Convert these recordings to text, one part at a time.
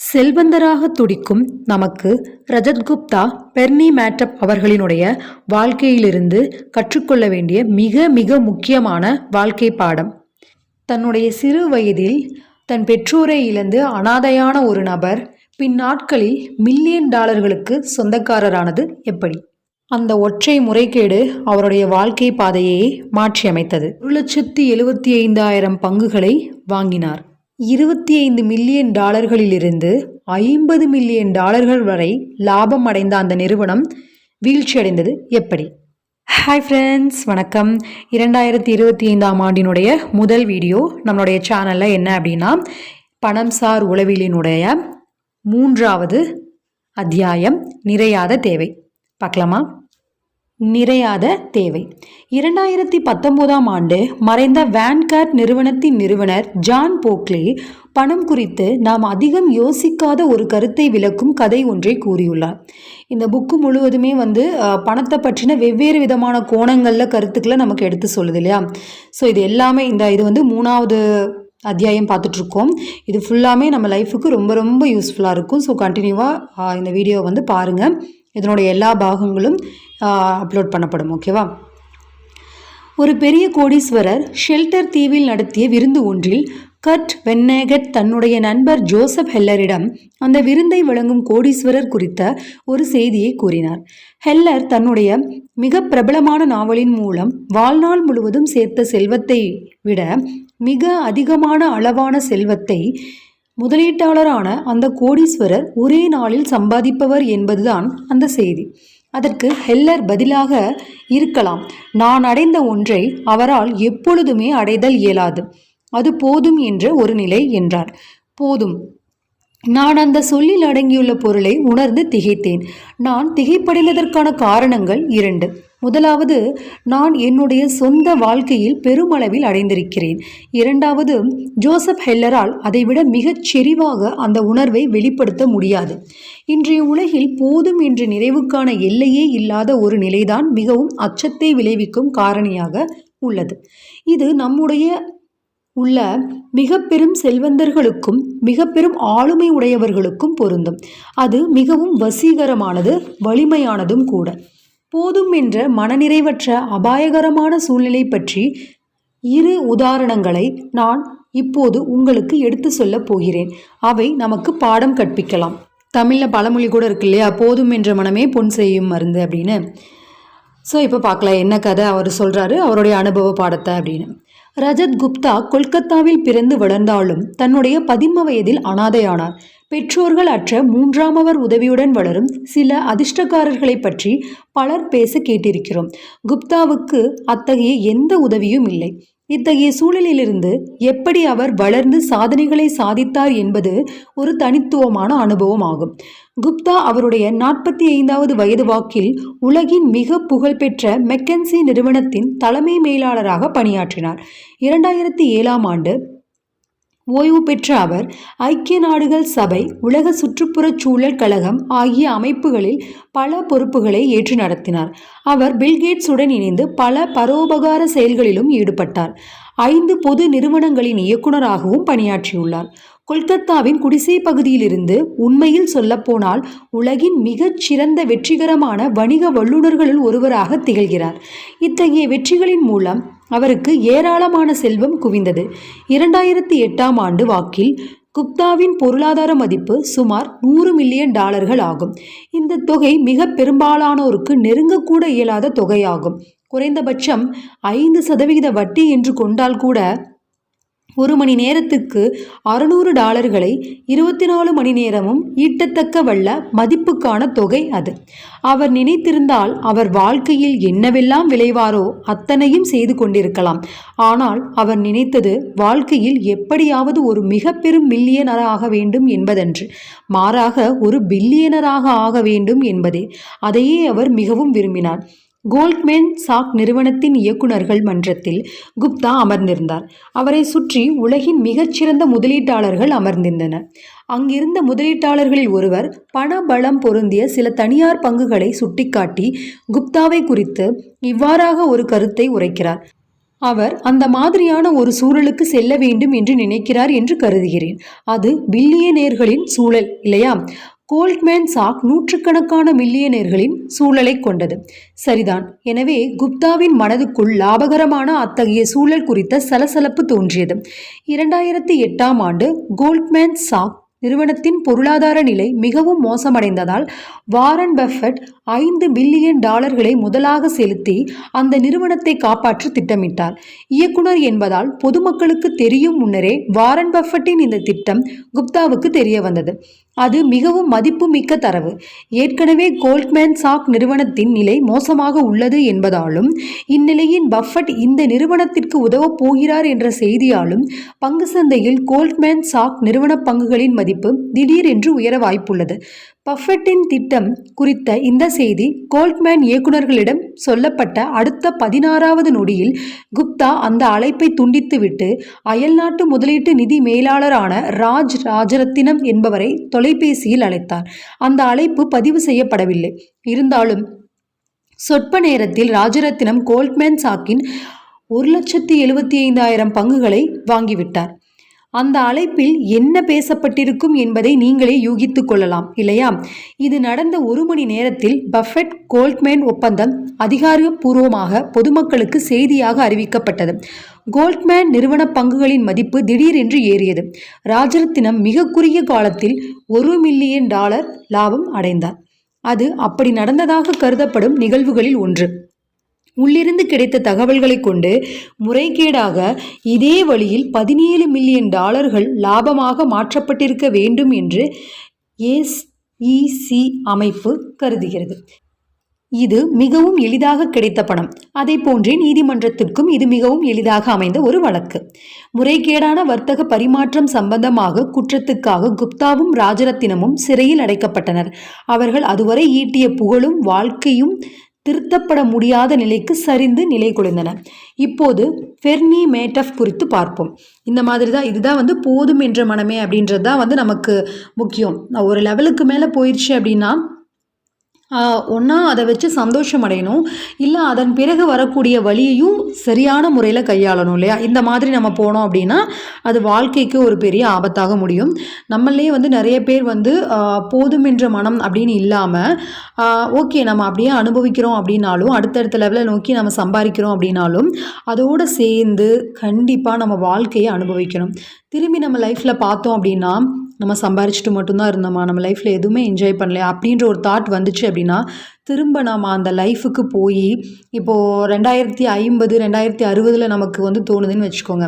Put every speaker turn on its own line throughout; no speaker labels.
செல்வந்தராக துடிக்கும் நமக்கு ரஜத் குப்தா பெர்னி மேட்டப் அவர்களினுடைய வாழ்க்கையிலிருந்து கற்றுக்கொள்ள வேண்டிய மிக மிக முக்கியமான வாழ்க்கை பாடம். தன்னுடைய சிறு வயதில் தன் பெற்றோரை இழந்து அனாதையான ஒரு நபர் பின்னாட்களில் மில்லியன் டாலர்களுக்கு சொந்தக்காரரானது எப்படி? அந்த ஒற்றை முறைகேடு அவருடைய வாழ்க்கை பாதையை மாற்றியமைத்தது. ஒரு லட்சத்தி எழுபத்தி ஐந்தாயிரம் பங்குகளை வாங்கினார். இருபத்தி ஐந்து மில்லியன் டாலர்களிலிருந்து ஐம்பது மில்லியன் டாலர்கள் வரை லாபம் அடைந்த அந்த நிறுவனம் வீழ்ச்சியடைந்தது எப்படி? ஹாய் ஃப்ரெண்ட்ஸ் வணக்கம். இரண்டாயிரத்தி இருபத்தி ஐந்தாம் ஆண்டினுடைய முதல் வீடியோ நம்மளுடைய சேனலில் என்ன அப்படின்னா பணம் சார் உளவியலினுடைய மூன்றாவது அத்தியாயம் நிறையாத தேவை. பார்க்கலாமா? நிறையாத தேவை. இரண்டாயிரத்தி பத்தொன்பதாம் ஆண்டு மறைந்த வேன்கார்ட் நிறுவனத்தின் நிறுவனர் ஜான் போக்லே பணம் குறித்து நாம் அதிகம் யோசிக்காத ஒரு கருத்தை விளக்கும் கதை ஒன்றை கூறியுள்ளார். இந்த புக்கு முழுவதுமே வந்து பணத்தை பற்றின வெவ்வேறு விதமான கோணங்களில் கருத்துக்களை நமக்கு எடுத்து சொல்லுது இல்லையா? ஸோ இது எல்லாமே இந்த இது வந்து மூணாவது அத்தியாயம் பார்த்துட்ருக்கோம். இது ஃபுல்லாமே நம்ம லைஃபுக்கு ரொம்ப ரொம்ப யூஸ்ஃபுல்லாக இருக்கும். ஸோ கண்டினியூவாக இந்த வீடியோ வந்து பாருங்கள் இதனுடைய எல்லா பாகங்களும் அப்லோட் பண்ணப்படும் ஓகேவா ஒரு பெரிய கோடீஸ்வரர் ஷெல்டர் தீவில் நடத்திய விருந்து ஒன்றில் கர்ட் வென்னேகட் தன்னுடைய நண்பர் ஜோசப் ஹெல்லரிடம் அந்த விருந்தை வழங்கும் கோடீஸ்வரர் குறித்த ஒரு செய்தியை கூறினார். ஹெல்லர் தன்னுடைய மிக பிரபலமான நாவலின் மூலம் வாழ்நாள் முழுவதும் சேர்த்த செல்வத்தை விட மிக அதிகமான அளவான செல்வத்தை முதலீட்டாளரான அந்த கோடீஸ்வரர் ஒரே நாளில் சம்பாதிப்பவர் என்பதுதான் அந்த செய்தி. அதற்கு ஹெல்லர் பதிலாக இருக்கலாம். நான் அடைந்த ஒன்றை அவரால் எப்பொழுதுமே அடைதல் இயலாது. அது போதும் என்ற ஒரு நிலை என்றார். போதும். நான் அந்த சொல்லில் அடங்கியுள்ள பொருளை உணர்ந்து திகைத்தேன். நான் திகைப்படைந்ததற்கான காரணங்கள் இரண்டு. முதலாவது நான் என்னுடைய சொந்த வாழ்க்கையில் பெருமளவில் அடைந்திருக்கிறேன். இரண்டாவது ஜோசப் ஹெல்லரால் அதைவிட மிகச் செறிவாக அந்த உணர்வை வெளிப்படுத்த முடியாது. இன்றைய உலகில் போதும் என்ற நிறைவுக்கான எல்லையே இல்லாத ஒரு நிலைதான் மிகவும் அச்சத்தை விளைவிக்கும் காரணியாக உள்ளது. இது நம்முடைய உள்ள மிக பெரும் செல்வந்தர்களுக்கும் மிக பெரும் ஆளுமை உடையவர்களுக்கும் பொருந்தும். அது மிகவும் வசீகரமானது வலிமையானதும் கூட. போதும் என்ற மனநிறைவற்ற அபாயகரமான சூழ்நிலை பற்றி இரு உதாரணங்களை நான் இப்போது உங்களுக்கு எடுத்து சொல்லப் போகிறேன். அவை நமக்கு பாடம் கற்பிக்கலாம். தமிழில் பழமொழி கூட இருக்கு இல்லையா? போதும் என்ற மனமே பொன் செய்யும் மருந்து அப்படின்னு. ஸோ இப்போ பார்க்கலாம் என்ன கதை அவர் சொல்கிறாரு அவருடைய அனுபவ பாடத்தை அப்படின்னு. ரஜத் குப்தா கொல்கத்தாவில் பிறந்து வளர்ந்தாலும் தன்னுடைய பதின்ம வயதில் அனாதையானார். பெற்றோர்கள் அற்ற மூன்றாமவர் உதவியுடன் வளரும் சில அதிர்ஷ்டக்காரர்களை பற்றி பலர் பேச கேட்டிருக்கிறோம். குப்தாவுக்கு அத்தகைய எந்த உதவியும் இல்லை. இத்தகைய சூழலிலிருந்து எப்படி அவர் வளர்ந்து சாதனைகளை சாதித்தார் என்பது ஒரு தனித்துவமான அனுபவம் ஆகும் குப்தா அவருடைய நாற்பத்தி ஐந்தாவது வயது வாக்கில் உலகின் மிக புகழ்பெற்ற மெக்கன்சி நிறுவனத்தின் தலைமை மேலாளராக பணியாற்றினார். இரண்டாயிரத்தி ஏழாம் ஆண்டு ஓய்வு பெற்ற அவர் ஐக்கிய நாடுகள் சபை உலக சுற்றுப்புறச் சூழல் கழகம் ஆகிய அமைப்புகளில் பல பொறுப்புகளை ஏற்று நடத்தினார். அவர் பில்கேட்ஸுடன் இணைந்து பல பரோபகார செயல்களிலும் ஈடுபட்டார். ஐந்து பொது நிறுவனங்களின் இயக்குநராகவும் பணியாற்றியுள்ளார். கொல்கத்தாவின் குடிசை பகுதியிலிருந்து உண்மையில் சொல்லப்போனால் உலகின் மிகச் சிறந்த வெற்றிகரமான வணிக வல்லுநர்களுள் ஒருவராக திகழ்கிறார். இத்தகைய வெற்றிகளின் மூலம் அவருக்கு ஏராளமான செல்வம் குவிந்தது. இரண்டாயிரத்தி எட்டாம் ஆண்டு வாக்கில் குப்தாவின் பொருளாதார மதிப்பு சுமார் நூறு மில்லியன் டாலர்கள் ஆகும். இந்த தொகை மிக பெரும்பாலானோருக்கு நெருங்கக்கூட இயலாத தொகையாகும். குறைந்தபட்சம் ஐந்து சதவிகித வட்டி என்று கொண்டால் கூட ஒரு மணி நேரத்துக்கு அறுநூறு டாலர்களை இருபத்தி நாலு மணி நேரமும் ஈட்டத்தக்க வல்ல மதிப்புக்கான தொகை அது. அவர் நினைத்திருந்தால் அவர் வாழ்க்கையில் என்னவெல்லாம் விளைவாரோ அத்தனையும் செய்து கொண்டிருக்கலாம். ஆனால் அவர் நினைத்தது வாழ்க்கையில் எப்படியாவது ஒரு மிக பெரும் மில்லியனராக வேண்டும் என்பதன்று. மாறாக ஒரு பில்லியனராக ஆக வேண்டும் என்பதே. அதையே அவர் மிகவும் விரும்பினார். கோல்ட்மேன் சாக் நிறுவனத்தின் இயக்குநர்கள் மன்றத்தில் குப்தா அமர்ந்திருந்தார். அவரை சுற்றி உலகின் மிகச்சிறந்த முதலீட்டாளர்கள் அமர்ந்திருந்தனர். அங்கிருந்த முதலீட்டாளர்களில் ஒருவர் பண பலம் பொருந்திய சில தனியார் பங்குகளை சுட்டிக்காட்டி குப்தாவை குறித்து இவ்வாறாக ஒரு கருத்தை உரைக்கிறார். அவர் அந்த மாதிரியான ஒரு சூழலுக்கு செல்ல வேண்டும் என்று நினைக்கிறார் என்று கருதுகிறேன். அது பில்லியனேர்களின் சூழல் இல்லையா? கோல்ட்மேன் சாக் நூற்றுக்கணக்கான மில்லியனர்களின் சூழலை கொண்டது. சரிதான். எனவே குப்தாவின் மனதுக்குள் லாபகரமான அத்தகைய சூழல் குறித்த சலசலப்பு தோன்றியது. இரண்டாயிரத்தி எட்டாம் ஆண்டு கோல்ட்மேன் சாக் நிறுவனத்தின் பொருளாதார நிலை மிகவும் மோசமடைந்ததால் வாரன் பஃபட் ஐந்து பில்லியன் டாலர்களை முதலாக செலுத்தி அந்த நிறுவனத்தை காப்பாற்ற திட்டமிட்டார். இயக்குனர் என்பதால் பொதுமக்களுக்கு தெரியும் முன்னரே வாரன் பஃபட்டின் இந்த திட்டம் குப்தாவுக்கு தெரிய வந்தது. அது மிகவும் மதிப்புமிக்க தரவு. ஏற்கனவே கோல்ட்மேன் சாக் நிறுவனத்தின் நிலை மோசமாக உள்ளது என்பதாலும் இந்நிலையின் பஃபட் இந்த நிறுவனத்திற்கு உதவப் போகிறார் என்ற செய்தியாலும் பங்கு சந்தையில் கோல்ட்மேன் சாக் நிறுவன பங்குகளின் மதிப்பு திடீரென்று உயர வாய்ப்புள்ளது. பஃபெட்டின் திட்டம் குறித்த இந்த செய்தி கோல்ட்மேன் இயக்குநர்களிடம் சொல்லப்பட்ட அடுத்த பதினாறாவது நொடியில் குப்தா அந்த அழைப்பை துண்டித்துவிட்டு அயல்நாட்டு முதலீட்டு நிதி மேலாளரான ராஜ் ராஜரத்தினம் என்பவரை தொலைபேசியில் அழைத்தார். அந்த அழைப்பு பதிவு செய்யப்படவில்லை. இருந்தாலும் சொற்ப நேரத்தில் ராஜரத்தினம் கோல்ட்மேன் சாக்கின் ஒரு லட்சத்தி எழுபத்தி ஐந்தாயிரம் பங்குகளை வாங்கிவிட்டார். அந்த அழைப்பில் என்ன பேசப்பட்டிருக்கும் என்பதை நீங்களே யூகித்துக் கொள்ளலாம் இல்லையா? இது நடந்த ஒரு மணி நேரத்தில் பஃபெட் கோல்ட்மேன் ஒப்பந்தம் அதிகாரப்பூர்வமாக பொதுமக்களுக்கு செய்தியாக அறிவிக்கப்பட்டது. கோல்ட்மேன் நிறுவன பங்குகளின் மதிப்பு திடீரென்று ஏறியது. ராஜரத்தினம் மிக குறுகிய காலத்தில் ஒரு மில்லியன் டாலர் லாபம் அடைந்தார். அது அப்படி நடந்ததாக கருதப்படும் நிகழ்வுகளில் ஒன்று. உள்ளிருந்து கிடைத்த தகவல்களை கொண்டு முறைகேடாக இதே வழியில் பதினேழு மில்லியன் டாலர்கள் லாபமாக மாற்றப்பட்டிருக்க வேண்டும் என்று எஸ்இசி அமைப்பு கருதுகிறது. இது மிகவும் எளிதாக கிடைத்த பணம். அதை போன்றே நீதிமன்றத்திற்கும் இது மிகவும் எளிதாக அமைந்த ஒரு வழக்கு. முறைகேடான வர்த்தக பரிமாற்றம் சம்பந்தமாக குற்றத்துக்காக குப்தாவும் ராஜரத்தினமும் சிறையில் அடைக்கப்பட்டனர். அவர்கள் அதுவரை ஈட்டிய புகழும் வாழ்க்கையும் திருத்தப்பட முடியாத நிலைக்கு சரிந்து நிலை குலைந்தன. இப்போது ஃபெர்னி மேட்டஃப் குறித்து பார்ப்போம். இந்த மாதிரி தான் இதுதான் வந்து போதும் என்ற மனமே அப்படின்றது தான் வந்து நமக்கு முக்கியம். ஒரு லெவலுக்கு மேலே போயிடுச்சு அப்படின்னா ஒன்றா அதை வச்சு சந்தோஷம் அடையணும். இல்லை அதன் பிறகு வரக்கூடிய வழியையும் சரியான முறையில் கையாளணும் இல்லையா? இந்த மாதிரி நம்ம போனோம் அப்படின்னா அது வாழ்க்கைக்கு ஒரு பெரிய ஆபத்தாக முடியும். நம்மளே வந்து நிறைய பேர் வந்து போதுமென்ற மனம் அப்படின்னு இல்லாமல் ஓகே நம்ம அப்படியே அனுபவிக்கிறோம் அப்படின்னாலும் அடுத்தடுத்த லெவலில் நோக்கி நம்ம சம்பாதிக்கிறோம் அப்படின்னாலும் அதோடு சேர்ந்து கண்டிப்பாக நம்ம வாழ்க்கையை அனுபவிக்கணும். திரும்பி நம்ம லைஃப்பில் பார்த்தோம் அப்படின்னா நம்ம சம்பாரிச்சிட்டு மட்டும்தான் இருந்தோமா? நம்ம லைஃப்பில் எதுவுமே என்ஜாய் பண்ணலையா? அப்படின்ற ஒரு தாட் வந்துச்சு அப்படின்னா திரும்ப நம்ம அந்த லைஃபுக்கு போய் இப்போது ரெண்டாயிரத்தி ஐம்பது ரெண்டாயிரத்தி அறுபதில் நமக்கு வந்து தோணுதுன்னு வச்சுக்கோங்க.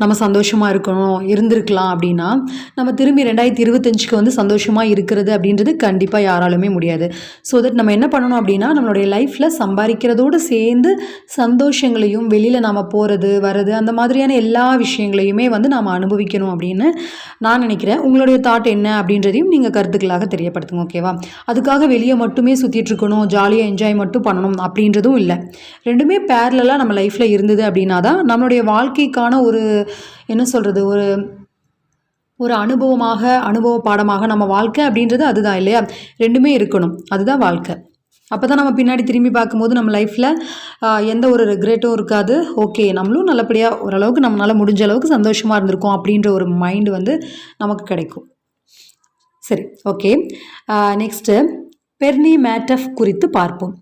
நம்ம சந்தோஷமாக இருக்கணும் இருந்திருக்கலாம் அப்படின்னா நம்ம திரும்பி ரெண்டாயிரத்தி இருபத்தஞ்சுக்கு வந்து சந்தோஷமாக இருக்கிறது அப்படின்றது கண்டிப்பாக யாராலுமே முடியாது. ஸோ தட் நம்ம என்ன பண்ணணும் அப்படின்னா நம்மளுடைய லைஃப்பில் சம்பாதிக்கிறதோடு சேர்ந்து சந்தோஷங்களையும் வெளியில் நாம் போகிறது வர்றது அந்த மாதிரியான எல்லா விஷயங்களையுமே வந்து நாம் அனுபவிக்கணும் அப்படின்னு நான் நினைக்கிறேன். உங்களுடைய தாட் என்ன அப்படின்றதையும் நீங்கள் கருத்துக்களாக தெரியப்படுத்துங்க ஓகேவா அதுக்காக வெளியே மட்டுமே சுற்றிட்டு இருக்கணும் ஜாலியாக என்ஜாய் மட்டும் பண்ணணும் அப்படின்றதும் இல்லை. ரெண்டுமே பேரலாக நம்ம லைஃப்பில் இருந்தது அப்படின்னா தான் நம்மளுடைய வாழ்க்கைக்கு அவங்களுக்கான ஒரு என்ன சொல்கிறது ஒரு ஒரு அனுபவமாக அனுபவ பாடமாக நம்ம வாழ்க்கை அப்படின்றது அதுதான் இல்லையா? ரெண்டுமே இருக்கணும். அதுதான் வாழ்க்கை. அப்போ தான் நம்ம பின்னாடி திரும்பி பார்க்கும்போது நம்ம லைஃப்பில் எந்த ஒரு ரெக்ரெட்டும் இருக்காது. ஓகே நம்மளும் நல்லபடியாக ஓரளவுக்கு நம்மளால் முடிஞ்ச அளவுக்கு சந்தோஷமாக இருந்திருக்கோம் அப்படின்ற ஒரு மைண்டு வந்து நமக்கு கிடைக்கும். சரி ஓகே நெக்ஸ்ட்டு பெர்னி மேட்டஃப் குறித்து பார்ப்போம்.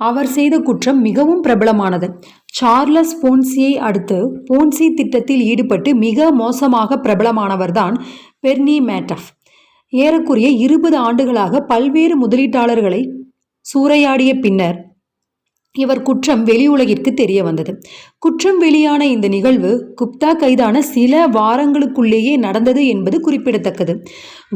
அவர் செய்த குற்றம் மிகவும் பிரபலமானது. சார்லஸ் போன்சியை அடுத்து போன்சி திட்டத்தில் ஈடுபட்டு மிக மோசமாக பிரபலமானவர்தான் பெர்னி மேட்டஃப். ஏறக்குறைய இருபது ஆண்டுகளாக பல்வேறு முதலீட்டாளர்களை சூறையாடிய பின்னர் இவர் குற்றம் வெளி உலகிற்கு தெரிய வந்தது. குற்றம் வெளியான இந்த நிகழ்வு குப்தா கைதான சில வாரங்களுக்குள்ளேயே நடந்தது என்பது குறிப்பிடத்தக்கது.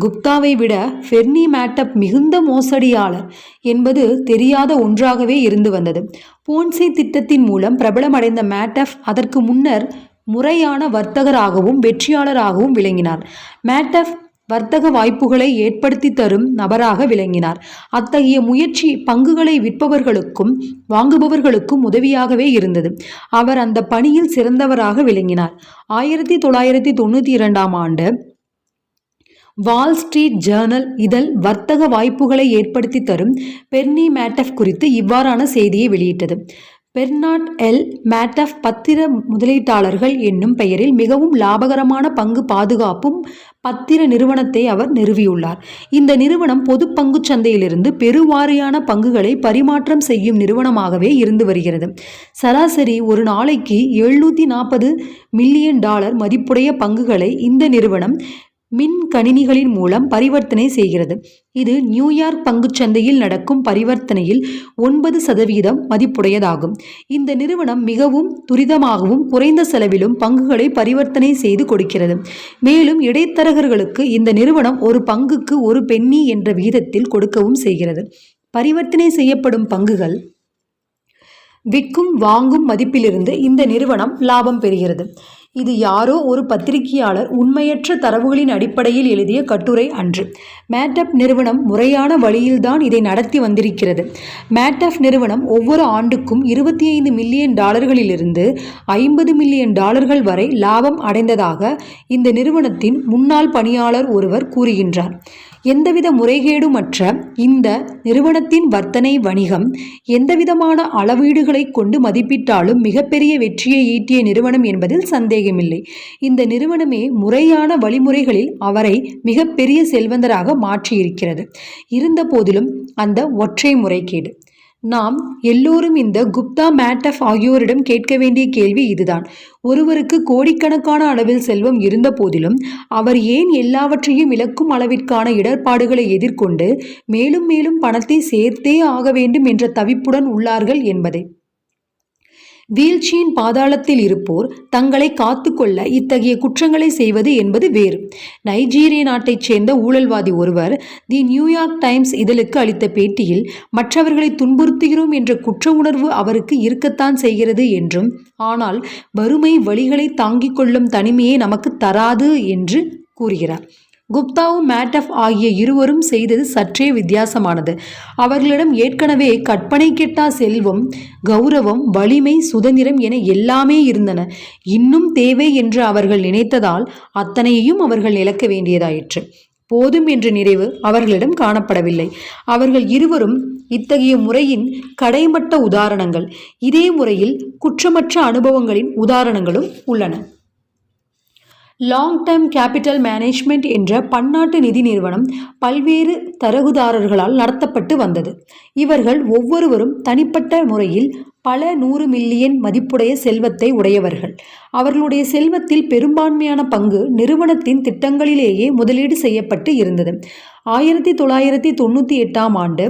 குப்தாவை விட ஃபெர்னி மேட்டப் மிகுந்த மோசடியாளர் என்பது தெரியாத ஒன்றாகவே இருந்து வந்தது. போன்சே திட்டத்தின் மூலம் பிரபலமடைந்த மேட்டப் அதற்கு முன்னர் முறையான வர்த்தகராகவும் வெற்றியாளராகவும் விளங்கினார். மேட்டப் வர்த்தக வாய்ப்புகளை ஏற்படுத்தி தரும் நபராக விளங்கினார். அத்தகைய முயற்சி பங்குகளை விற்பவர்களுக்கும் வாங்குபவர்களுக்கும் உதவியாகவே இருந்தது. அவர் அந்த பணியில் சிறந்தவராக விளங்கினார். ஆயிரத்தி தொள்ளாயிரத்தி தொண்ணூற்றி இரண்டாம் ஆண்டு வால் ஸ்ட்ரீட் ஜேர்னல் இதழ் வர்த்தக வாய்ப்புகளை ஏற்படுத்தி தரும் பெர்னி மேட்டஃப் குறித்து இவ்வாறான செய்தியை வெளியிட்டது. Bernard L. மேட்டஃப் பத்திர முதலீட்டாளர்கள் என்னும் பெயரில் மிகவும் லாபகரமான பங்கு பாதுகாப்பும் பத்திர நிறுவனத்தை அவர் நிறுவியுள்ளார். இந்த நிறுவனம் பொது பங்குச் சந்தையிலிருந்து பெருவாரியான பங்குகளை பரிமாற்றம் செய்யும் நிறுவனமாகவே இருந்து வருகிறது. சராசரி ஒரு நாளைக்கு எழுநூற்றி நாற்பது மில்லியன் டாலர் மதிப்புடைய பங்குகளை இந்த நிறுவனம் மின் கணினிகளின் மூலம் பரிவர்த்தனை செய்கிறது. இது நியூயார்க் பங்குச்சந்தையில் நடக்கும் பரிவர்த்தனையில் ஒன்பது சதவீதம் மதிப்புடையதாகும். இந்த நிறுவனம் மிகவும் துரிதமாகவும் குறைந்த செலவிலும் பங்குகளை பரிவர்த்தனை செய்து கொடுக்கிறது. மேலும் இடைத்தரகர்களுக்கு இந்த நிறுவனம் ஒரு பங்குக்கு ஒரு பென்னி என்ற விகிதத்தில் கொடுக்கவும் செய்கிறது. பரிவர்த்தனை செய்யப்படும் பங்குகள் விற்கும் வாங்கும் மதிப்பிலிருந்து இந்த நிறுவனம் லாபம் பெறுகிறது. இது யாரோ ஒரு பத்திரிகையாளர் உண்மையற்ற தரவுகளின் அடிப்படையில் எழுதிய கட்டுரை அன்று. மேட்டப் நிறுவனம் முறையான வழியில்தான் இதை நடத்தி வந்திருக்கிறது. மேட்டப் நிறுவனம் ஒவ்வொரு ஆண்டுக்கும் இருபத்தி ஐந்து மில்லியன் டாலர்களிலிருந்து ஐம்பது மில்லியன் டாலர்கள் வரை லாபம் அடைந்ததாக இந்த நிறுவனத்தின் முன்னாள் பணியாளர் ஒருவர் கூறுகின்றார். எந்தவித முறைகேடுமற்ற இந்த நிறுவனத்தின் வர்த்தனை வணிகம் எந்தவிதமான அளவீடுகளை கொண்டு மதிப்பிட்டாலும் மிகப்பெரிய வெற்றியை ஈட்டிய நிறுவனம் என்பதில் சந்தேகமில்லை. இந்த நிறுவனமே முறையான வழிமுறைகளில் அவரை மிகப்பெரிய செல்வந்தராக மாற்றியிருக்கிறது. இருந்த போதிலும் அந்த ஒற்றை முறைகேடு. நாம் எல்லோரும் இந்த குப்தா மேட்டஃப் ஆகியோரிடம் கேட்க வேண்டிய கேள்வி இதுதான். ஒருவருக்கு கோடிக்கணக்கான அளவில் செல்வம் இருந்த போதிலும் அவர் ஏன் எல்லாவற்றையும் இழக்கும் அளவிற்கான இடர்பாடுகளை எதிர்கொண்டு மேலும் மேலும் பணத்தை சேர்த்தே ஆக வேண்டும் என்ற தவிப்புடன் உள்ளார்கள் என்பதை. வீழ்ச்சியின் பாதாளத்தில் இருப்போர் தங்களை காத்துக்கொள்ள இத்தகைய குற்றங்களை செய்வது என்பது வேறு. நைஜீரிய நாட்டைச் சேர்ந்த ஊழல்வாதி ஒருவர் தி நியூயார்க் டைம்ஸ் இதழுக்கு அளித்த பேட்டியில் மற்றவர்களை துன்புறுத்துகிறோம் என்ற குற்ற உணர்வு அவருக்கு இருக்கத்தான் செய்கிறது என்றும் ஆனால் வறுமை வழிகளை தாங்கிக் கொள்ளும் தனிமையை நமக்கு தராது என்று கூறுகிறார். குப்தாவும் மேட்டப் ஆகிய இருவரும் செய்தது சற்றே வித்தியாசமானது. அவர்களிடம் ஏற்கனவே கற்பனை கெட்டா செல்வம் கௌரவம் வலிமை சுதந்திரம் என எல்லாமே இருந்தன. இன்னும் தேவை என்று அவர்கள் நினைத்ததால் அத்தனையையும் அவர்கள் இழக்க வேண்டியதாயிற்று. போதும் என்ற நிறைவு அவர்களிடம் காணப்படவில்லை. அவர்கள் இருவரும் இத்தகைய முறையின் கடைமட்ட உதாரணங்கள். இதே முறையில் குற்றமற்ற அனுபவங்களின் உதாரணங்களும் உள்ளன. லாங் டேர்ம் கேபிட்டல் மேனேஜ்மெண்ட் என்ற பன்னாட்டு நிதி நிறுவனம் பல்வேறு தரகுதாரர்களால் நடத்தப்பட்டு வந்தது. இவர்கள் ஒவ்வொருவரும் தனிப்பட்ட முறையில் பல நூறு மில்லியன் மதிப்புடைய செல்வத்தை உடையவர்கள். அவர்களுடைய செல்வத்தில் பெரும்பான்மையான பங்கு நிறுவனத்தின் திட்டங்களிலேயே முதலீடு செய்யப்பட்டு இருந்தது. ஆயிரத்தி தொள்ளாயிரத்தி தொண்ணூற்றி எட்டாம் ஆண்டு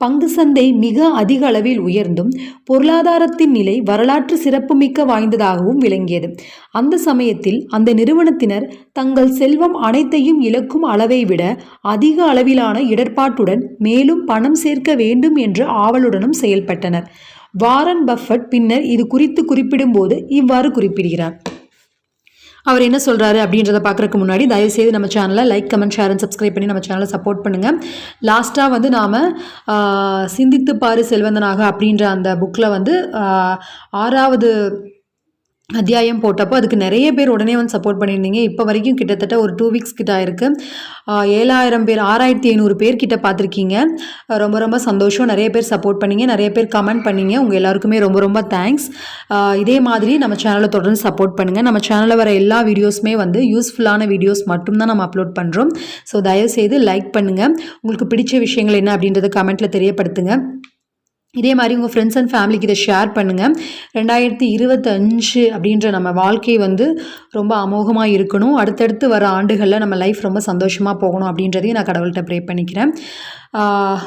பங்கு சந்தை மிக அதிக அளவில் உயர்ந்தும் பொருளாதாரத்தின் நிலை வரலாற்று சிறப்புமிக்க வாய்ந்ததாகவும் விளங்கியது. அந்த சமயத்தில் அந்த நிறுவனத்தினர் தங்கள் செல்வம் அனைத்தையும் இழக்கும் அளவை விட அதிக அளவிலான இடர்பாட்டுடன் மேலும் பணம் சேர்க்க வேண்டும் என்ற ஆவலுடனும் செயல்பட்டனர். வாரன் பஃபட் பின்னர் இது குறித்து குறிப்பிடும்போது இவ்வாறு குறிப்பிடுகிறார். அவர் என்ன சொல்கிறாரு அப்படின்றத பார்க்குறதுக்கு முன்னாடி தயவுசெய்து நம்ம சேனலை like comment share and subscribe பண்ணி நம்ம சேனலை சப்போர்ட் பண்ணுங்கள் லாஸ்ட்டாக வந்து நாம் சிந்தித்து பாரு செல்வந்தனாக அப்படின்ற அந்த புக்கில் வந்து ஆறாவது அத்தியாயம் போட்டப்போ அதுக்கு நிறைய பேர் உடனே வந்து சப்போர்ட் பண்ணியிருந்தீங்க. இப்போ வரைக்கும் கிட்டத்தட்ட ஒரு டூ வீக்ஸ் கிட்ட ஆயிருக்கு. ஏழாயிரம் பேர் ஆறாயிரத்தி ஐநூறு பேர் கிட்ட பார்த்துருக்கீங்க ரொம்ப ரொம்ப சந்தோஷம். நிறைய பேர் சப்போர்ட் பண்ணீங்க. நிறைய பேர் கமெண்ட் பண்ணீங்க. உங்கள் எல்லாருக்குமே ரொம்ப ரொம்ப தேங்க்ஸ் இதே மாதிரி நம்ம சேனலை தொடர்ந்து சப்போர்ட் பண்ணுங்கள் நம்ம சேனலில் வர எல்லா வீடியோஸுமே வந்து யூஸ்ஃபுல்லான வீடியோஸ் மட்டும்தான் நம்ம அப்லோட் பண்ணுறோம் ஸோ தயவுசெய்து லைக் பண்ணுங்கள் உங்களுக்கு பிடிச்ச விஷயங்கள் என்ன அப்படின்றத கமெண்ட்டில் தெரியப்படுத்துங்க. இதே மாதிரி உங்கள் ஃப்ரெண்ட்ஸ் அண்ட் ஃபேமிலிக்கு இதை ஷேர் பண்ணுங்கள் ரெண்டாயிரத்தி இருபத்தஞ்சு அப்படின்ற நம்ம வாழ்க்கை வந்து ரொம்ப அமோகமாக இருக்கணும். அடுத்தடுத்து வர ஆண்டுகளில் நம்ம லைஃப் ரொம்ப சந்தோஷமாக போகணும் அப்படின்றதையும் நான் கடவுள்கிட்ட ப்ரே பண்ணிக்கிறேன்.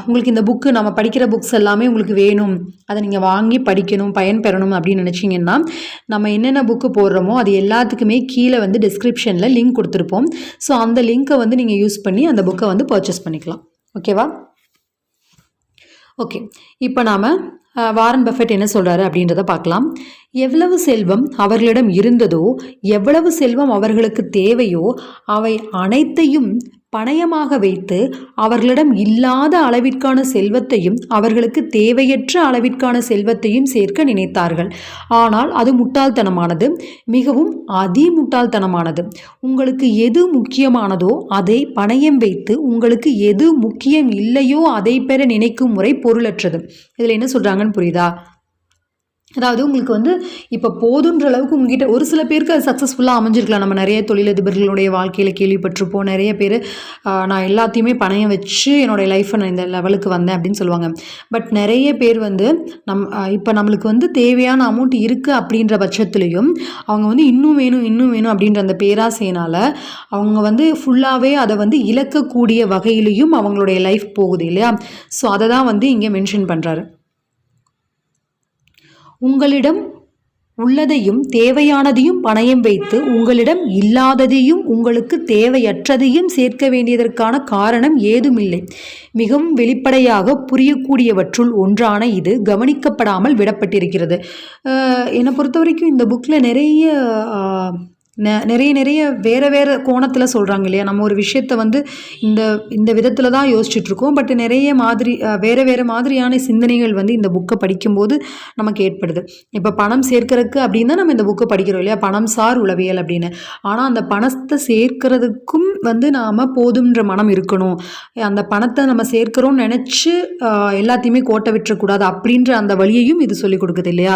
உங்களுக்கு இந்த புக்கு நம்ம படிக்கிற புக்ஸ் எல்லாமே உங்களுக்கு வேணும். அதை நீங்கள் வாங்கி படிக்கணும் பயன் பெறணும் அப்படின்னு நினச்சிங்கன்னா நம்ம என்னென்ன புக்கு போடுறோமோ அது எல்லாத்துக்குமே கீழே வந்து டிஸ்கிரிப்ஷனில் லிங்க் கொடுத்துருப்போம். ஸோ அந்த லிங்க்கை வந்து நீங்கள் யூஸ் பண்ணி அந்த புக்கை வந்து பர்ச்சேஸ் பண்ணிக்கலாம். ஓகேவா ஓகே இப்போ நாம் வாரன் பஃபெட் என்ன சொல்கிறாரு அப்படின்றத பார்க்கலாம். எவ்வளவு செல்வம் அவர்களிடம் இருந்ததோ எவ்வளவு செல்வம் அவர்களுக்கு தேவையோ அவை அனைத்தையும் பணயமாக வைத்து அவர்களிடம் இல்லாத அளவிற்கான செல்வத்தையும் அவர்களுக்கு தேவையற்ற அளவிற்கான செல்வத்தையும் சேர்க்க நினைத்தார்கள். ஆனால் அது முட்டாள்தனமானது மிகவும் அதி முட்டாள்தனமானது உங்களுக்கு எது முக்கியமானதோ அதை பணயம் வைத்து உங்களுக்கு எது முக்கியம் இல்லையோ அதை பெற நினைக்கும் முறை பொருளற்றது. இதில் என்ன சொல்கிறாங்கன்னு புரியுதா? அதாவது உங்களுக்கு வந்து இப்போ போதுன்ற அளவுக்கு உங்ககிட்ட ஒரு சில பேருக்கு அது சக்ஸஸ்ஃபுல்லாக அமைஞ்சிருக்கலாம். நம்ம நிறைய தொழிலதிபர்களுடைய வாழ்க்கையில் கேள்விப்பட்டிருப்போம். நிறைய பேர் நான் எல்லாத்தையுமே பணையம் வச்சு என்னுடைய லைஃப்பை நான் இந்த லெவலுக்கு வந்தேன் அப்படின்னு சொல்லுவாங்க. பட் நிறைய பேர் வந்து நம் இப்போ நம்மளுக்கு வந்து தேவையான அமௌண்ட் இருக்குது அப்படின்ற பட்சத்துலேயும் அவங்க வந்து இன்னும் வேணும் இன்னும் வேணும் அப்படின்ற அந்த பேராசையினால் அவங்க வந்து ஃபுல்லாகவே அதை வந்து இழக்கக்கூடிய வகையிலையும் அவங்களுடைய லைஃப் போகுது இல்லையா? ஸோ அதை தான் வந்து இங்கே மென்ஷன் பண்ணுறாரு உங்களிடம் உள்ளதையும் தேவையானதையும் பணயம் வைத்து உங்களிடம் இல்லாததையும் உங்களுக்கு தேவையற்றதையும் சேர்க்க வேண்டியதற்கான காரணம் ஏதுமில்லை. மிகவும் வெளிப்படையாக புரியக்கூடியவற்றுள் ஒன்றான இது கவனிக்கப்படாமல் விடப்பட்டிருக்கிறது. என்னை பொறுத்த வரைக்கும் இந்த புக்கில் நிறைய நிறைய நிறைய வேறு வேறு கோணத்தில் சொல்கிறாங்க இல்லையா? நம்ம ஒரு விஷயத்த வந்து இந்த இந்த விதத்தில் தான் யோசிச்சுட்ருக்கோம். பட் நிறைய மாதிரி வேறு வேறு மாதிரியான சிந்தனைகள் வந்து இந்த புக்கை படிக்கும்போது நமக்கு ஏற்படுது. இப்போ பணம் சேர்க்கறதுக்கு அப்படின்னு நம்ம இந்த புக்கை படிக்கிறோம் இல்லையா? பணம் சார் உளவியல் அப்படின்னு. ஆனால் அந்த பணத்தை சேர்க்கிறதுக்கும் வந்து நாம் போதுன்ற மனம் இருக்கணும். அந்த பணத்தை நம்ம சேர்க்கிறோம்னு நினச்சி எல்லாத்தையுமே கோட்டை விட்டுறக்கூடாது அப்படின்ற அந்த வழியையும் இது சொல்லிக் கொடுக்குது இல்லையா?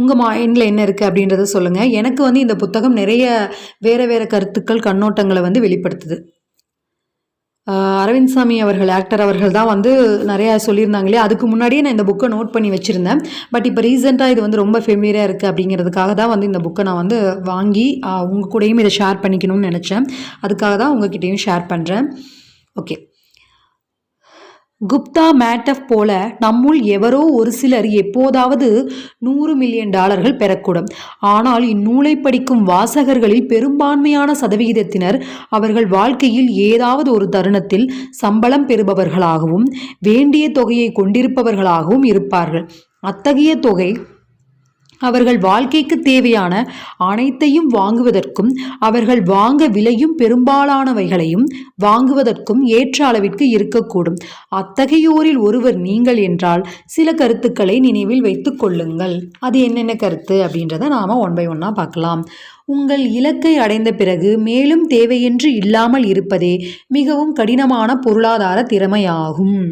உங்கள் மைண்டில் என்ன இருக்குது அப்படின்றத சொல்லுங்கள் எனக்கு வந்து இந்த புத்தகம் நிறைய வேறு வேறு கருத்துக்கள் கண்ணோட்டங்களை வந்து வெளிப்படுத்துது. அரவிந்த் சாமி அவர்கள் ஆக்டர் அவர்கள் தான் வந்து நிறையா சொல்லியிருந்தாங்களே அதுக்கு முன்னாடியே நான் இந்த புக்கை நோட் பண்ணி வச்சுருந்தேன். பட் இப்போ ரீசெண்டாக இது வந்து ரொம்ப ஃபெமிலியராக இருக்குது அப்படிங்கிறதுக்காக தான் வந்து இந்த புக்கை நான் வந்து வாங்கி உங்கள் கூடயும் இதை ஷேர் பண்ணிக்கணும்னு நினச்சேன். அதுக்காக தான் உங்ககிட்டையும் ஷேர் பண்ணுறேன் ஓகே குப்தா மேட்டப் போல நம்முள் எவரோ ஒரு சிலர் எப்போதாவது நூறு மில்லியன் டாலர்கள் பெறக்கூடும். ஆனால் இந்நூலை படிக்கும் வாசகர்களில் பெரும்பான்மையான சதவிகிதத்தினர் அவர்கள் வாழ்க்கையில் ஏதாவது ஒரு தருணத்தில் சம்பளம் பெறுபவர்களாகவும் வேண்டிய தொகையை கொண்டிருப்பவர்களாகவும் இருப்பார்கள். அத்தகைய தொகை அவர்கள் வாழ்க்கைக்கு தேவையான அனைத்தையும் வாங்குவதற்கும் அவர்கள் வாங்க விலையும் பெரும்பாலானவைகளையும் வாங்குவதற்கும் ஏற்ற அளவிற்கு இருக்கக்கூடும். அத்தகையோரில் ஒருவர் நீங்கள் என்றால் சில கருத்துக்களை நினைவில் வைத்துக் கொள்ளுங்கள். அது என்னென்ன கருத்து அப்படின்றத நாம் ஒன் பை ஒன்னாக பார்க்கலாம். உங்கள் இலக்கை அடைந்த பிறகு மேலும் தேவையின்றி இல்லாமல் இருப்பதே மிகவும் கடினமான பொருளாதார திறமையாகும்.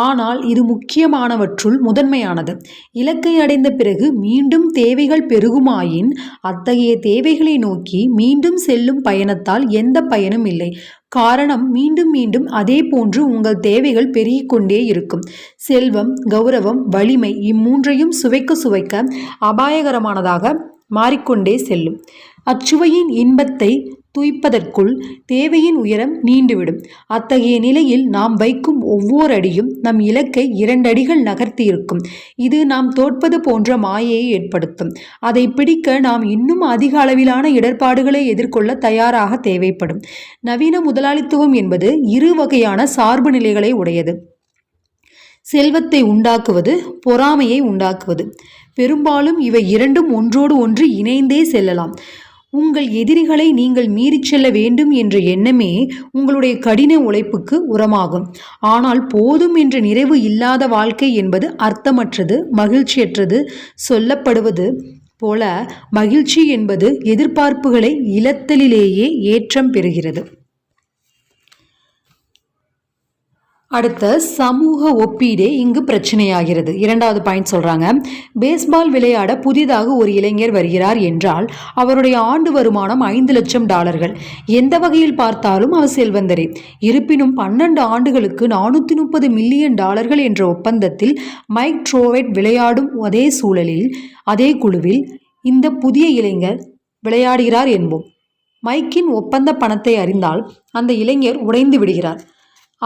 ஆனால் இது முக்கியமானவற்றுள் முதன்மையானது. இலக்கை அடைந்த பிறகு மீண்டும் தேவைகள் பெருகுமாயின் அத்தகைய தேவைகளை நோக்கி மீண்டும் செல்லும் பயணத்தால் எந்த பயனும் இல்லை. காரணம் மீண்டும் மீண்டும் அதே போன்று உங்கள் தேவைகள் பெருகிக்கொண்டே இருக்கும். செல்வம் கௌரவம் வலிமை இம்மூன்றையும் சுவைக்க சுவைக்க அபாயகரமானதாக மாறிக்கொண்டே செல்லும். அச்சுவையின் இன்பத்தை துய்ப்பதற்குள் தேவையின் உயரம் நீண்டுவிடும். அத்தகைய நிலையில் நாம் வைக்கும் ஒவ்வொரு அடியும் நம் இலக்கை இரண்டடிகள் நகர்த்தியிருக்கும் இது நாம் தோற்பது போன்ற மாயையை ஏற்படுத்தும். அதை பிடிக்க நாம் இன்னும் அதிக அளவிலான இடர்பாடுகளை எதிர்கொள்ள தயாராக தேவைப்படும். நவீன முதலாளித்துவம் என்பது இரு வகையான சார்பு நிலைகளை உடையது. செல்வத்தை உண்டாக்குவது பொறாமையை உண்டாக்குவது. பெரும்பாலும் இவை இரண்டும் ஒன்றோடு ஒன்று இணைந்தே செல்லலாம். உங்கள் எதிரிகளை நீங்கள் மீறிச் செல்ல வேண்டும் என்ற எண்ணமே உங்களுடைய கடின உழைப்புக்கு உரமாகும். ஆனால் போதும் என்ற நிறைவு இல்லாத வாழ்க்கை என்பது அர்த்தமற்றது மகிழ்ச்சியற்றது சொல்லப்படுவது போல மகிழ்ச்சி என்பது எதிர்பார்ப்புகளை இழத்தலிலேயே ஏற்றம் பெறுகிறது. அடுத்த சமூக ஒப்பீடே இங்கு பிரச்சனையாகிறது. இரண்டாவது பாயிண்ட் சொல்கிறாங்க பேஸ்பால் விளையாட புதிதாக ஒரு இளைஞர் வருகிறார் என்றால் அவருடைய ஆண்டு வருமானம் ஐந்து லட்சம் டாலர்கள். எந்த வகையில் பார்த்தாலும் அவர் செல்வந்தரே. இருப்பினும் பன்னெண்டு ஆண்டுகளுக்கு நானூற்றி முப்பது மில்லியன் டாலர்கள் என்ற ஒப்பந்தத்தில் மைக் ட்ரோவெட் விளையாடும் அதே சூழலில் அதே குழுவில் இந்த புதிய இளைஞர் விளையாடுகிறார் என்போம். மைக்கின் ஒப்பந்த பணத்தை அறிந்தால் அந்த இளைஞர் உடைந்து விடுகிறார்.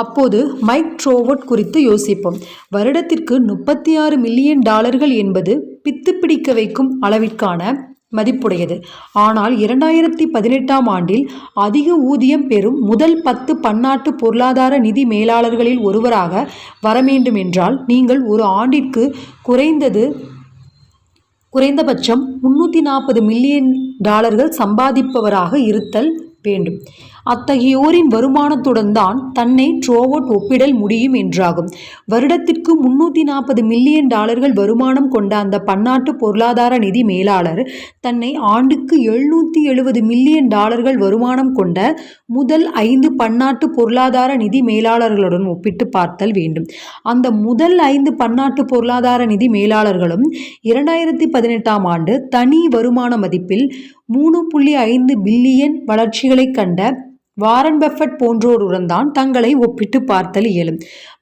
அப்போது மைக் ட்ரோவட் குறித்து யோசிப்போம். வருடத்திற்கு முப்பத்தி ஆறு மில்லியன் டாலர்கள் என்பது பித்து பிடிக்க வைக்கும் அளவிற்கான மதிப்புடையது. ஆனால் இரண்டாயிரத்தி பதினெட்டாம் ஆண்டில் அதிக ஊதியம் பெறும் முதல் பத்து பன்னாட்டு பொருளாதார நிதி மேலாளர்களில் ஒருவராக வர வேண்டும் என்றால் நீங்கள் ஒரு ஆண்டிற்கு குறைந்தது குறைந்தபட்சம் முன்னூற்றி நாற்பது மில்லியன் டாலர்கள் சம்பாதிப்பவராக இருத்தல் வேண்டும். அத்தகையோரின் வருமானத்துடன் தான் தன்னை ட்ரோவோட் ஒப்பிடல் முடியும் என்றாகும். வருடத்திற்கு முன்னூற்றி நாற்பது மில்லியன் டாலர்கள் வருமானம் கொண்ட அந்த பன்னாட்டு பொருளாதார நிதி மேலாளர் தன்னை ஆண்டுக்கு எழுநூற்றி எழுபது மில்லியன் டாலர்கள் வருமானம் கொண்ட முதல் ஐந்து பன்னாட்டு பொருளாதார நிதி மேலாளர்களுடன் ஒப்பிட்டு பார்த்தல் வேண்டும். அந்த முதல் ஐந்து பன்னாட்டு பொருளாதார நிதி மேலாளர்களும் இரண்டாயிரத்தி பதினெட்டாம் ஆண்டு தனி வருமான மதிப்பில் மூணு புள்ளி ஐந்து பில்லியன் வளர்ச்சிகளை கண்ட வாரன் பஃபட் போன்றோருடன் தான் தங்களை ஒப்பிட்டு பார்த்தல் இயலும்.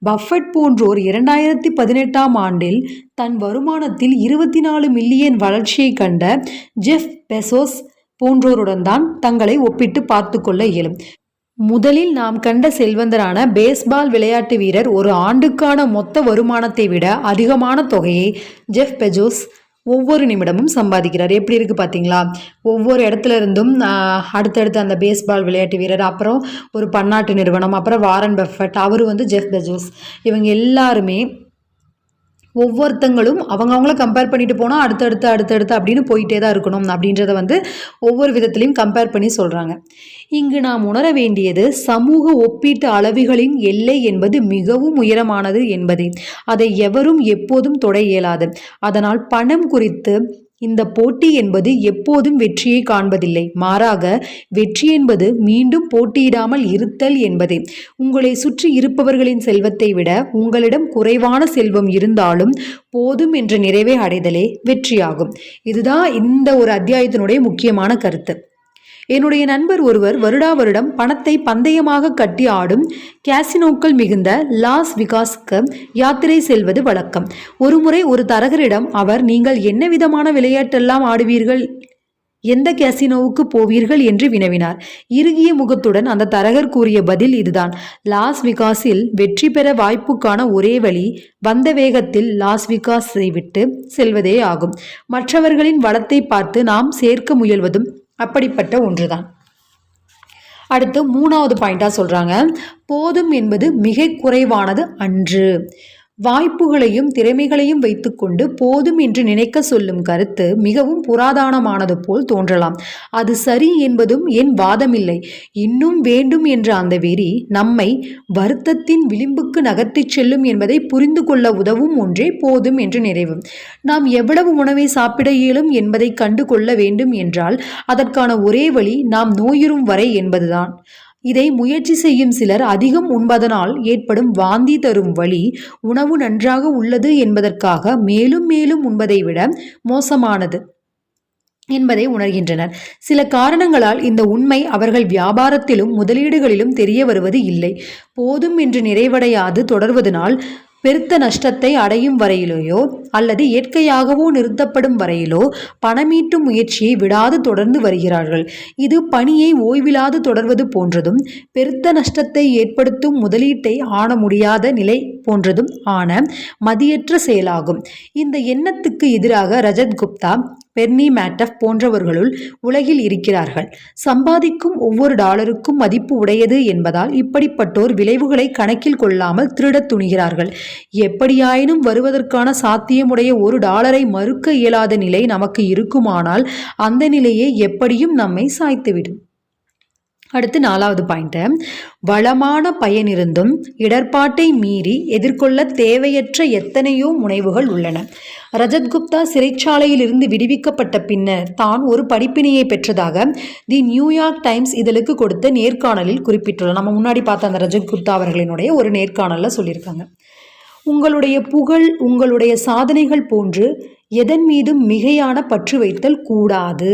பஃபட் போன்றோர் இரண்டாயிரத்தி பதினெட்டாம் ஆண்டில் தன் வருமானத்தில் இருபத்தி நாலு மில்லியன் வளர்ச்சியை கண்ட ஜெஃப் பெசோஸ் போன்றோருடன் தான் தங்களை ஒப்பிட்டு பார்த்து கொள்ள இயலும். முதலில் நாம் கண்ட செல்வந்தரான பேஸ்பால் விளையாட்டு வீரர் ஒரு ஆண்டுக்கான மொத்த வருமானத்தை விட அதிகமான தொகையை ஜெஃப் பெஜோஸ் ஒவ்வொரு நிமிடமும் சம்பாதிக்கிறார். எப்படி இருக்குது பார்த்தீங்களா ஒவ்வொரு இடத்துல இருந்தும் அடுத்தடுத்து அந்த பேஸ்பால் விளையாட்டு வீரர் அப்புறம் ஒரு பன்னாட்டு நிறுவனம் அப்புறம் வாரன் பஃபட் அவர் வந்து ஜெஃப் பெஜோஸ். இவங்க எல்லாருமே ஒவ்வொருத்தங்களும் அவங்கவுங்கள கம்பேர் பண்ணிட்டு போனால் அடுத்தடுத்து அடுத்தடுத்து அப்படின்னு போயிட்டே தான் இருக்கணும் அப்படின்றத வந்து ஒவ்வொரு விதத்துலையும் கம்பேர் பண்ணி சொல்கிறாங்க இங்கு நாம் உணர வேண்டியது சமூக ஒப்பீட்டு அளவுகளின் எல்லை என்பது மிகவும் உயரமானது என்பதே. அதை எவரும் எப்போதும் தொட இயலாது. அதனால் பணம் குறித்து இந்த போட்டி என்பது எப்போதும் வெற்றியை காண்பதில்லை. மாறாக வெற்றி என்பது மீண்டும் போட்டியிடாமல் இருத்தல் என்பதே. உங்களை சுற்றி இருப்பவர்களின் செல்வத்தை விட உங்களிடம் குறைவான செல்வம் இருந்தாலும் போதும் என்ற நிறைவை அடைதலே வெற்றியாகும். இதுதான் இந்த ஒரு அத்தியாயத்தினுடைய முக்கியமான கருத்து. என்னுடைய நண்பர் ஒருவர் வருடா வருடம் பணத்தை பந்தயமாக கட்டி ஆடும் கேசினோக்கள் மிகுந்த லாஸ் விகாஸ்க்கு யாத்திரை செல்வது வழக்கம். ஒருமுறை ஒரு தரகரிடம் அவர் நீங்கள் என்ன விதமான விளையாட்டெல்லாம் ஆடுவீர்கள்? எந்த கேசினோவுக்கு போவீர்கள்? என்று வினவினார். இறுகிய முகத்துடன் அந்த தரகர் கூறிய பதில் இதுதான். லாஸ் விகாஸில் வெற்றி பெற வாய்ப்புக்கான ஒரே வழி வந்த வேகத்தில் லாஸ் விகாஸை விட்டு செல்வதே ஆகும். மற்றவர்களின் வளத்தை பார்த்து நாம் சேர்க்க முயல்வதும் அப்படிப்பட்ட ஒன்றுதான். அடுத்து மூணாவது பாயிண்டாக சொல்கிறாங்க போதும் என்பது மிக குறைவானது அன்று. வாய்ப்புகளையும் திறமைகளையும் வைத்துக்கொண்டு போதும் என்று நினைக்க சொல்லும் கருத்து மிகவும் புராதனமானது போல் தோன்றலாம். அது சரி என்பதும் என் வாதமில்லை. இன்னும் வேண்டும் என்ற அந்த வெறி நம்மை வருத்தத்தின் விளிம்புக்கு நகர்த்திச் செல்லும் என்பதை புரிந்து கொள்ள உதவும் ஒன்றே போதும் என்று நிறைவு. நாம் எவ்வளவு உணவை சாப்பிட இயலும் என்பதை கண்டு கொள்ள வேண்டும் என்றால் அதற்கான ஒரே வழி நாம் நோயுறும் வரை என்பதுதான். இதை முயற்சி செய்யும் சிலர் அதிகம் உண்பதனால் ஏற்படும் வாந்தி தரும் வழி உணவு நன்றாக உள்ளது என்பதற்காக மேலும் மேலும் உண்பதை விட மோசமானது என்பதை உணர்கின்றனர். சில காரணங்களால் இந்த உண்மை அவர்கள் வியாபாரத்திலும் முதலீடுகளிலும் தெரிய வருவது இல்லை. போதும் என்று நிறைவடையாது தொடர்வதனால் பெருத்த நஷ்டத்தை அடையும் வரையிலேயோ அல்லது இயற்கையாகவோ நிறுத்தப்படும் வரையிலோ பணமீட்டும் முயற்சியை விடாது தொடர்ந்து வருகிறார்கள். இது பணியை ஓய்வில்லாது தொடர்வது போன்றதும் பெருத்த நஷ்டத்தை ஏற்படுத்தும் முதலீட்டை ஆண முடியாத நிலை போன்றதும் ஆன மதியற்ற செயலாகும். இந்த எண்ணத்துக்கு எதிராக ரஜத் குப்தா பெர்னி மேட்டப் போன்றவர்களுள் உலகில் இருக்கிறார்கள். சம்பாதிக்கும் ஒவ்வொரு டாலருக்கும் மதிப்பு உடையது என்பதால் இப்படிப்பட்டோர் விளைவுகளை கணக்கில் கொள்ளாமல் திருடத் துணிகிறார்கள். எப்படியாயினும் வருவதற்கான சாத்தியமுடைய ஒரு டாலரை மறுக்க இயலாத நிலை நமக்கு இருக்குமானால் அந்த நிலையே எப்படியும் நம்மை சாய்த்துவிடும். அடுத்து நாலாவது பாயிண்ட்டு வளமான பயனிருந்தும் இடர்பாட்டை மீறி எதிர்கொள்ள தேவையற்ற எத்தனையோ முனைவுகள் உள்ளன. ரஜத்குப்தா சிறைச்சாலையிலிருந்து விடுவிக்கப்பட்ட பின்னர் தான் ஒரு படிப்பினையை பெற்றதாக தி நியூயார்க் டைம்ஸ் இதழுக்கு கொடுத்த நேர்காணலில் குறிப்பிட்டுள்ளார். நம்ம முன்னாடி பார்த்த அந்த ரஜத்குப்தா அவர்களினுடைய ஒரு நேர்காணலில் சொல்லியிருக்காங்க. உங்களுடைய புகழ் உங்களுடைய சாதனைகள் போன்று எதன் மீதும் மிகையான பற்று வைத்தல் கூடாது.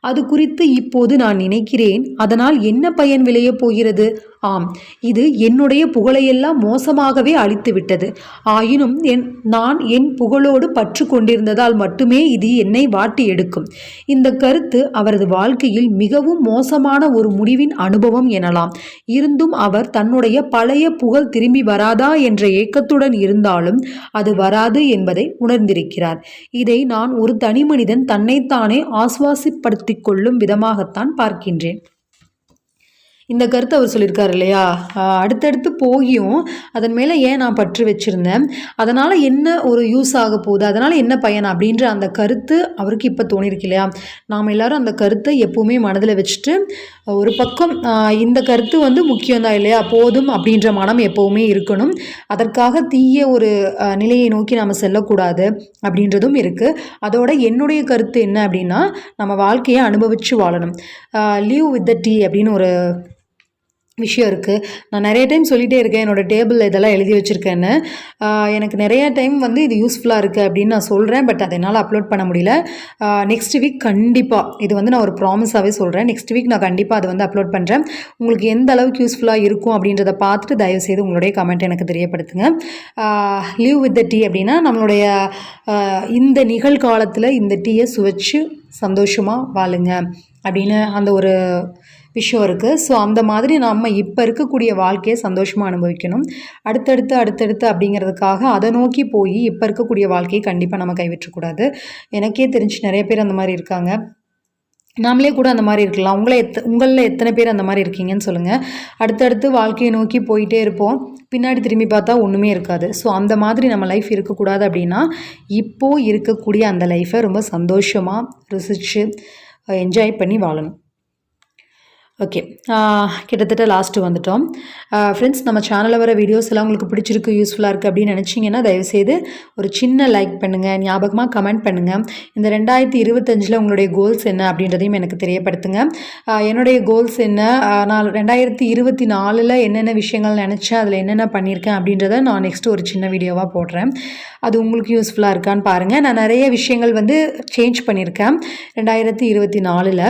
அது குறித்து இப்போது நான் நினைக்கிறேன். அதனால் என்ன பயன் விளையப் போகிறது? ஆம் இது என்னுடைய புகழையெல்லாம் மோசமாகவே அழித்துவிட்டது. ஆயினும் என் நான் என் புகழோடு பற்று கொண்டிருந்ததால் மட்டுமே இது என்னை வாட்டி எடுக்கும். இந்த கருத்து அவரது வாழ்க்கையில் மிகவும் மோசமான ஒரு முடிவின் அனுபவம் எனலாம். இருந்தும் அவர் தன்னுடைய பழைய புகழ் திரும்பி வராதா என்ற ஏக்கத்துடன் இருந்தாலும் அது வராது என்பதை உணர்ந்திருக்கிறார். இதை நான் ஒரு தனிமனிதன் தன்னைத்தானே ஆசுவாசப்படுத்திக் கொள்ளும் விதமாகத்தான் பார்க்கின்றேன். இந்த கருத்தை அவர் சொல்லியிருக்காரு இல்லையா? அடுத்தடுத்து போகியும் அதன் மேலே ஏன் நான் பற்று வச்சுருந்தேன்? அதனால் என்ன ஒரு யூஸ் ஆக போகுது? அதனால் என்ன பயன்? அப்படின்ற அந்த கருத்து அவருக்கு இப்போ தோணியிருக்கு இல்லையா? நாம் எல்லாரும் அந்த கருத்தை எப்போவுமே மனதில் வச்சுட்டு ஒரு பக்கம் இந்த கருத்து வந்து முக்கியம்தான் இல்லையா? போதும் அப்படின்ற மனம் எப்போவுமே இருக்கணும். அதற்காக தீய ஒரு நிலையை நோக்கி நாம் செல்லக்கூடாது அப்படின்றதும் இருக்குது அதோட என்னுடைய கருத்து என்ன அப்படின்னா நம்ம வாழ்க்கையை அனுபவித்து வாழணும். லீவ் வித் த டீ அப்படின்னு ஒரு விஷயம் இருக்குது நான் நிறைய டைம் சொல்லிகிட்டே இருக்கேன். என்னோடய டேபிளில் இதெல்லாம் எழுதி வச்சுருக்கேன்னு. எனக்கு நிறைய டைம் வந்து இது யூஸ்ஃபுல்லாக இருக்குது அப்படின்னு நான் சொல்கிறேன் பட் அதை என்னால் அப்லோட் பண்ண முடியல. நெக்ஸ்ட் வீக் கண்டிப்பாக இது வந்து நான் ஒரு ப்ராமிஸாகவே சொல்கிறேன் நெக்ஸ்ட் வீக் நான் கண்டிப்பாக அதை வந்து அப்லோட் பண்ணுறேன் உங்களுக்கு எந்த அளவுக்கு யூஸ்ஃபுல்லாக இருக்கும் அப்படின்றத பார்த்துட்டு தயவுசெய்து உங்களுடைய கமெண்ட் எனக்கு தெரியப்படுத்துங்க. லீவ் வித் த டீ அப்படின்னா நம்மளுடைய இந்த நிகழ்காலத்தில் இந்த டீயை சுவைச்சு சந்தோஷமாக வாழுங்க அப்படின்னு அந்த ஒரு விஷயம் இருக்குது ஸோ அந்த மாதிரி நம்ம இப்போ இருக்கக்கூடிய வாழ்க்கையை சந்தோஷமாக அனுபவிக்கணும். அடுத்தடுத்து அடுத்தடுத்து அப்படிங்கிறதுக்காக அதை நோக்கி போய் இப்போ இருக்கக்கூடிய வாழ்க்கையை கண்டிப்பாக நம்ம கைவிற்றக்கூடாது எனக்கே தெரிஞ்சு நிறைய பேர் அந்த மாதிரி இருக்காங்க. நாமளே கூட அந்த மாதிரி இருக்கலாம். உங்களை எத்த உங்களில் எத்தனை பேர் அந்த மாதிரி இருக்கீங்கன்னு சொல்லுங்கள் அடுத்தடுத்து வாழ்க்கையை நோக்கி போயிட்டே இருப்போம். பின்னாடி திரும்பி பார்த்தா ஒன்றுமே இருக்காது. ஸோ அந்த மாதிரி நம்ம லைஃப் இருக்கக்கூடாது அப்படின்னா இப்போது இருக்கக்கூடிய அந்த லைஃப்பை ரொம்ப சந்தோஷமாக ருசித்து என்ஜாய் பண்ணி வாழணும். ஓகே கிட்டத்தட்ட லாஸ்ட்டு வந்துட்டோம். ஃப்ரெண்ட்ஸ் நம்ம சேனலில் வர வீடியோஸ் எல்லாம் உங்களுக்கு பிடிச்சிருக்கு யூஸ்ஃபுல்லாக இருக்குது அப்படின்னு நினச்சிங்கன்னா தயவுசெய்து ஒரு சின்ன லைக் பண்ணுங்கள் ஞாபகமாக கமெண்ட் பண்ணுங்கள் இந்த ரெண்டாயிரத்தி இருபத்தஞ்சில் உங்களுடைய கோல்ஸ் என்ன அப்படின்றதையும் எனக்கு தெரியப்படுத்துங்க. என்னுடைய கோல்ஸ் என்ன? நான் ரெண்டாயிரத்தி இருபத்தி நாலில் என்னென்ன விஷயங்கள் நினச்சேன் அதில் என்னென்ன பண்ணியிருக்கேன் அப்படின்றத நான் நெக்ஸ்ட்டு ஒரு சின்ன வீடியோவாக போடுறேன். அது உங்களுக்கு யூஸ்ஃபுல்லாக இருக்கான்னு பாருங்கள் நான் நிறைய விஷயங்கள் வந்து சேஞ்ச் பண்ணியிருக்கேன். ரெண்டாயிரத்தி இருபத்தி நாலில்.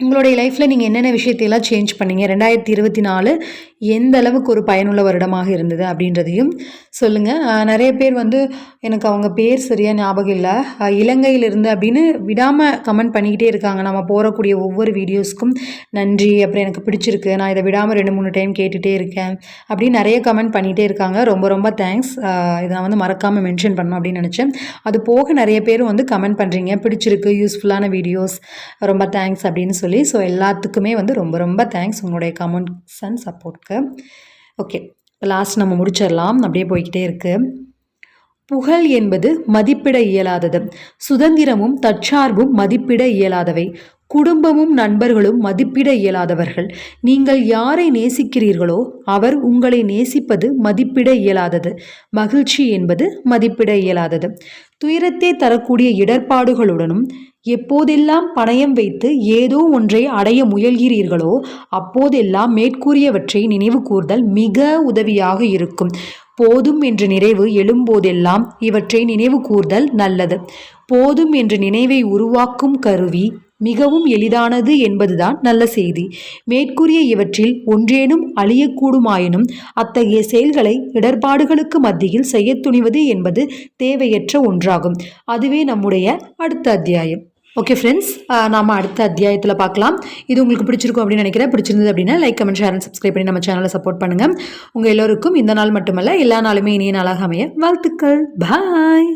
உங்களுடைய லைஃப்பில் நீங்கள் என்னென்ன விஷயத்தையெல்லாம் சேஞ்ச் பண்ணீங்க? ரெண்டாயிரத்தி இருபத்தி நாலு எந்த அளவுக்கு ஒரு பயனுள்ள வருடமாக இருந்தது அப்படின்றதையும் சொல்லுங்கள் நிறைய பேர் வந்து எனக்கு அவங்க பேர் சரியாக ஞாபகம் இல்லை. இலங்கையிலிருந்து அப்படின்னு விடாமல் கமெண்ட் பண்ணிக்கிட்டே இருக்காங்க. நம்ம போகக்கூடிய ஒவ்வொரு வீடியோஸ்க்கும் நன்றி. அப்புறம் எனக்கு பிடிச்சிருக்கு. நான் இதை விடாமல் ரெண்டு மூணு டைம் கேட்டுகிட்டே இருக்கேன். அப்படின்னு நிறைய கமெண்ட் பண்ணிகிட்டே இருக்காங்க. ரொம்ப ரொம்ப தேங்க்ஸ் இதை நான் வந்து மறக்காமல் மென்ஷன் பண்ணணும் அப்படின்னு நினச்சேன். அது போக நிறைய பேரும் வந்து கமெண்ட் பண்ணுறீங்க பிடிச்சிருக்கு யூஸ்ஃபுல்லான வீடியோஸ் ரொம்ப தேங்க்ஸ் அப்படின்னு சொல்லி. ஸோ எல்லாத்துக்குமே வந்து ரொம்ப ரொம்ப தேங்க்ஸ் உங்களுடைய கமெண்ட்ஸ் அண்ட் சப்போர்ட் சப்போர்ட்க்கு ஓகே லாஸ்ட் நம்ம முடிச்சிடலாம். அப்படியே போய்கிட்டே இருக்குது புகழ் என்பது மதிப்பிட இயலாதது. சுதந்திரமும் தற்சார்பும் மதிப்பிட இயலாதவை. குடும்பமும் நண்பர்களும் மதிப்பிட இயலாதவர்கள். நீங்கள் யாரை நேசிக்கிறீர்களோ அவர் உங்களை நேசிப்பது மதிப்பிட இயலாதது. மகிழ்ச்சி என்பது மதிப்பிட இயலாதது. துயரத்தை தரக்கூடிய இடர்பாடுகளுடனும் எப்போதெல்லாம் பணயம் வைத்து ஏதோ ஒன்றை அடைய முயல்கிறீர்களோ அப்போதெல்லாம் மேற்கூறியவற்றை நினைவு கூர்தல் மிக உதவியாக இருக்கும். போதும் என்ற நிறைவு எழும்போதெல்லாம் இவற்றை நினைவு கூர்தல் நல்லது. போதும் என்ற நினைவை உருவாக்கும் கருவி மிகவும் எளிதானது என்பதுதான் நல்ல செய்தி. மேற்கூறிய இவற்றில் ஒன்றேனும் அழியக்கூடுமாயினும் அத்தகைய செயல்களை இடர்பாடுகளுக்கு மத்தியில் செய்யத் துணிவது என்பது தேவையற்ற ஒன்றாகும். அதுவே நம்முடைய அடுத்த அத்தியாயம். ஓகே ஃப்ரெண்ட்ஸ் நாம அடுத்த அத்தியாயத்தில் பார்க்கலாம். இது உங்களுக்கு பிடிச்சிருக்கும் அப்படின்னு நினைக்கிறேன். பிடிச்சிருந்தது அப்படின்னா like comment share and subscribe பண்ணி நம்ம சேனலை சப்போர்ட் பண்ணுங்கள் உங்கள் எல்லோருக்கும் இந்த நாள் மட்டுமல்ல எல்லா நாளுமே இனிய நாளாக அமைய வாழ்த்துக்கள். பாய்